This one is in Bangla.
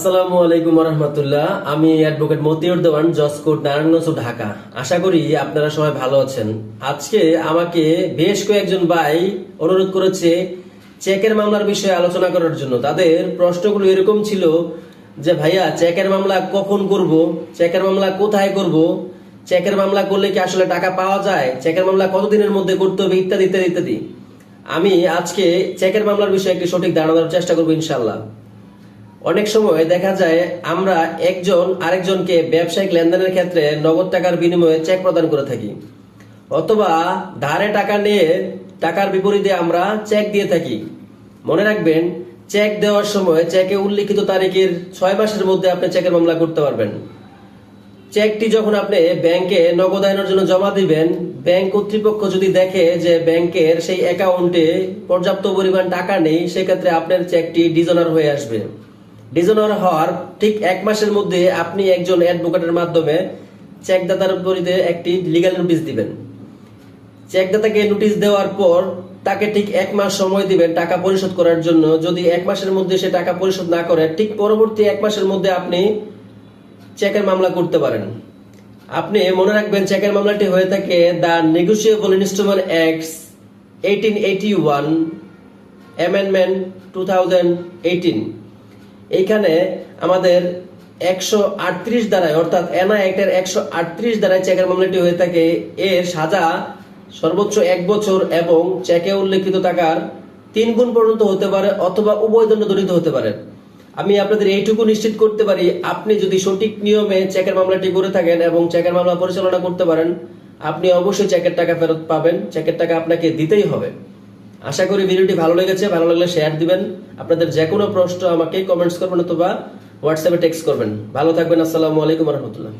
আসসালামু আলাইকুম রহমতুল্লাহ আমি অ্যাডভোকেট মতিউর দেওয়ান জসকোট নারায়ণগঞ্জ, ঢাকা। আশা করি আপনারা সবাই ভালো আছেন। আজকে আমাকে বেশ কয়েকজন ভাই অনুরোধ করেছে চেকের মামলার বিষয়ে আলোচনা করার জন্য। তাদের প্রশ্নগুলো এরকম ছিল যে, ভাইয়া, চেকের মামলা কখন করব? চেকের মামলা কোথায় করব? চেকের মামলা করলে কি আসলে টাকা পাওয়া যায়? চেকের মামলা কতদিনের মধ্যে করতে হবে? ইত্যাদি ইত্যাদি ইত্যাদি। আমি আজকে চেকের মামলার বিষয়ে একটি সঠিক দেওয়ার চেষ্টা করব ইনশাল্লাহ অনেক সময় দেখা যায় আমরা একজন আরেকজনকে ব্যবসায়িক লেনদেনের ক্ষেত্রে নগদ টাকার বিনিময়ে চেক প্রদান করে থাকি। অথবা ধারে টাকা নিয়ে টাকার বিপরীতে আমরা চেক দিয়ে থাকি। মনে রাখবেন চেক দেওয়ার সময় চেকে উল্লিখিত তারিখের ছয় মাসের মধ্যে আপনি চেকের মামলা করতে পারবেন। চেকটি যখন আপনি ব্যাংকে নগদায়নের জন্য জমা দিবেন, ব্যাংক কর্তৃপক্ষ যদি দেখে যে ব্যাংকের সেই অ্যাকাউন্টে পর্যাপ্ত পরিমাণ টাকা নেই, সেক্ষেত্রে আপনার চেকটি ডিজনার হয়ে আসবে। ডিজনার হওয়ার ঠিক এক মাসের মধ্যে আপনি একজন অ্যাডভোকেটের মাধ্যমে চেকদাতার বিপরীতে একটি লিগ্যাল নোটিশ দিবেন। চেকদাতাকে নোটিশ দেওয়ার পর তাকে ঠিক এক মাস সময় দিবেন টাকা পরিশোধ করার জন্য। যদি এক মাসের মধ্যে সে টাকা পরিশোধ না করে, ঠিক পরবর্তী এক মাসের মধ্যে আপনি চেকের মামলা করতে পারেন। আপনি মনে রাখবেন চেকের মামলাটি হয়ে থাকে the negotiable instruments acts eighteen eighty one amendment two thousand eighteen. এইখানে আমাদের একশো আটত্রিশ দ্বারায়, অর্থাৎ এনআই অ্যাক্টের একশো আটত্রিশ দ্বারায় চেকের মামলাটি হয়ে থাকে। এর সাজা সর্বোচ্চ এক বছর এবং চেকে উল্লেখিত টাকার তিন গুণ পর্যন্ত হতে পারে অথবা উভয় দণ্ড দলিত হতে পারে। আমি আপনাদের এইটুকু নিশ্চিত করতে পারি, আপনি যদি সঠিক নিয়মে চেকের মামলাটি করে থাকেন এবং চেকের মামলা পরিচালনা করতে পারেন, আপনি অবশ্যই চেকের টাকা ফেরত পাবেন। চেকের টাকা আপনাকে দিতেই হবে। আশা করি ভিডিওটি ভালো লেগেছে, ভালো লাগলে শেয়ার দিবেন। আপনাদের যে কোনো প্রশ্ন আমাকে কমেন্টস করবেন অথবা হোয়াটসঅ্যাপে টেক্সট করবেন। ভালো থাকবেন, আসসালামু আলাইকুম রহমতুল্লাহ।